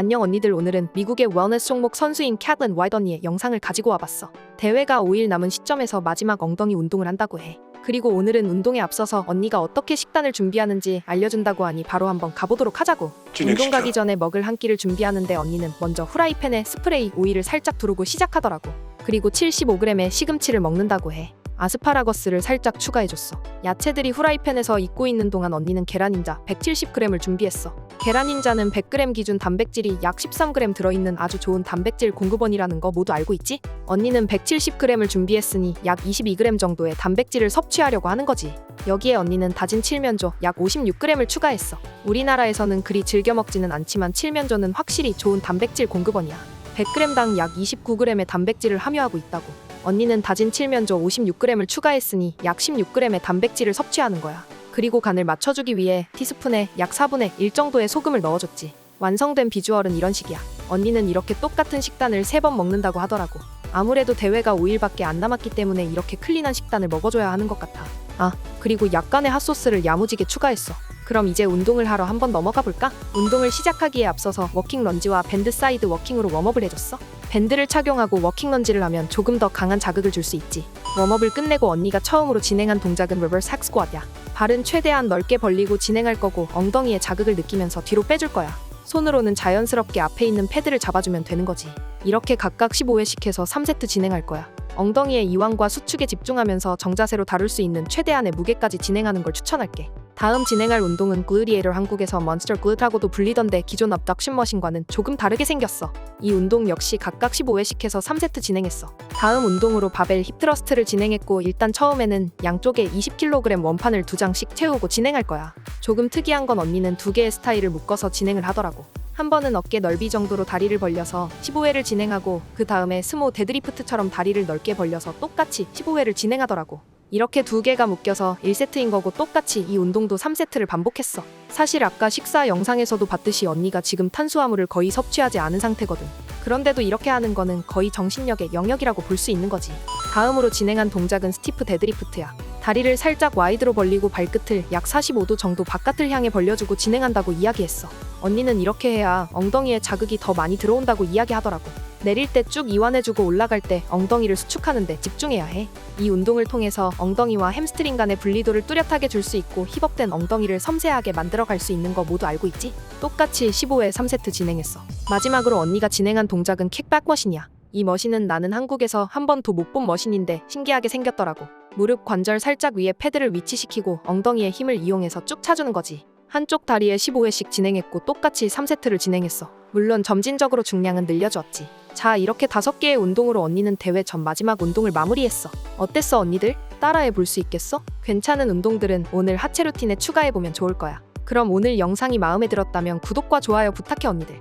안녕 언니들 오늘은 미국의 웰너스 종목 선수인 캣린 와이드 언니의 영상을 가지고 와봤어. 대회가 5일 남은 시점에서 마지막 엉덩이 운동을 한다고 해. 그리고 오늘은 운동에 앞서서 언니가 어떻게 식단을 준비하는지 알려준다고 하니 바로 한번 가보도록 하자고. 운동 가기 전에 먹을 한 끼를 준비하는데 언니는 먼저 후라이팬에 스프레이 오일을 살짝 두르고 시작하더라고. 그리고 75g의 시금치를 먹는다고 해. 아스파라거스를 살짝 추가해줬어. 야채들이 후라이팬에서 익고 있는 동안 언니는 계란인자 170g을 준비했어. 계란인자는 100g 기준 단백질이 약 13g 들어있는 아주 좋은 단백질 공급원이라는 거 모두 알고 있지? 언니는 170g을 준비했으니 약 22g 정도의 단백질을 섭취하려고 하는 거지. 여기에 언니는 다진 칠면조 약 56g을 추가했어. 우리나라에서는 그리 즐겨 먹지는 않지만 칠면조는 확실히 좋은 단백질 공급원이야. 100g당 약 29g의 단백질을 함유하고 있다고. 언니는 다진 칠면조 56g을 추가했으니 약 16g의 단백질을 섭취하는 거야. 그리고 간을 맞춰주기 위해 티스푼에 약 4분의 1 정도의 소금을 넣어줬지. 완성된 비주얼은 이런 식이야. 언니는 이렇게 똑같은 식단을 3번 먹는다고 하더라고. 아무래도 대회가 5일밖에 안 남았기 때문에 이렇게 클린한 식단을 먹어줘야 하는 것 같아. 아, 그리고 약간의 핫소스를 야무지게 추가했어. 그럼 이제 운동을 하러 한번 넘어가 볼까? 운동을 시작하기에 앞서서 워킹 런지와 밴드 사이드 워킹으로 웜업을 해줬어. 밴드를 착용하고 워킹 런지를 하면 조금 더 강한 자극을 줄 수 있지. 웜업을 끝내고 언니가 처음으로 진행한 동작은 리버스 헥 스쿼트야. 발은 최대한 넓게 벌리고 진행할 거고 엉덩이에 자극을 느끼면서 뒤로 빼줄 거야. 손으로는 자연스럽게 앞에 있는 패드를 잡아주면 되는 거지. 이렇게 각각 15회씩 해서 3세트 진행할 거야. 엉덩이의 이완과 수축에 집중하면서 정자세로 다룰 수 있는 최대한의 무게까지 진행하는 걸 추천할게. 다음 진행할 운동은 글루디에이터 한국에서 몬스터 글루타고도 불리던데 기존 업덕션 머신과는 조금 다르게 생겼어. 이 운동 역시 각각 15회씩 해서 3세트 진행했어. 다음 운동으로 바벨 힙 트러스트를 진행했고 일단 처음에는 양쪽에 20kg 원판을 두 장씩 채우고 진행할 거야. 조금 특이한 건 언니는 두 개의 스타일을 묶어서 진행을 하더라고. 한 번은 어깨 넓이 정도로 다리를 벌려서 15회를 진행하고 그 다음에 스모 데드리프트처럼 다리를 넓게 벌려서 똑같이 15회를 진행하더라고. 이렇게 두 개가 묶여서 1세트인 거고 똑같이 이 운동도 3세트를 반복했어. 사실 아까 식사 영상에서도 봤듯이 언니가 지금 탄수화물을 거의 섭취하지 않은 상태거든. 그런데도 이렇게 하는 거는 거의 정신력의 영역이라고 볼 수 있는 거지. 다음으로 진행한 동작은 스티프 데드리프트야. 다리를 살짝 와이드로 벌리고 발끝을 약 45도 정도 바깥을 향해 벌려주고 진행한다고 이야기했어. 언니는 이렇게 해야 엉덩이에 자극이 더 많이 들어온다고 이야기하더라고. 내릴 때 쭉 이완해주고 올라갈 때 엉덩이를 수축하는데 집중해야 해. 이 운동을 통해서 엉덩이와 햄스트링 간의 분리도를 뚜렷하게 줄 수 있고 힙업된 엉덩이를 섬세하게 만들어 갈 수 있는 거 모두 알고 있지? 똑같이 15회 3세트 진행했어. 마지막으로 언니가 진행한 동작은 킥백 머신이야. 이 머신은 나는 한국에서 한 번도 못 본 머신인데 신기하게 생겼더라고. 무릎 관절 살짝 위에 패드를 위치시키고 엉덩이의 힘을 이용해서 쭉 차주는 거지. 한쪽 다리에 15회씩 진행했고 똑같이 3세트를 진행했어. 물론 점진적으로 중량은 늘려주었지. 자, 이렇게 다섯 개의 운동으로 언니는 대회 전 마지막 운동을 마무리했어. 어땠어, 언니들? 따라해 볼 수 있겠어? 괜찮은 운동들은 오늘 하체 루틴에 추가해 보면 좋을 거야. 그럼 오늘 영상이 마음에 들었다면 구독과 좋아요 부탁해, 언니들.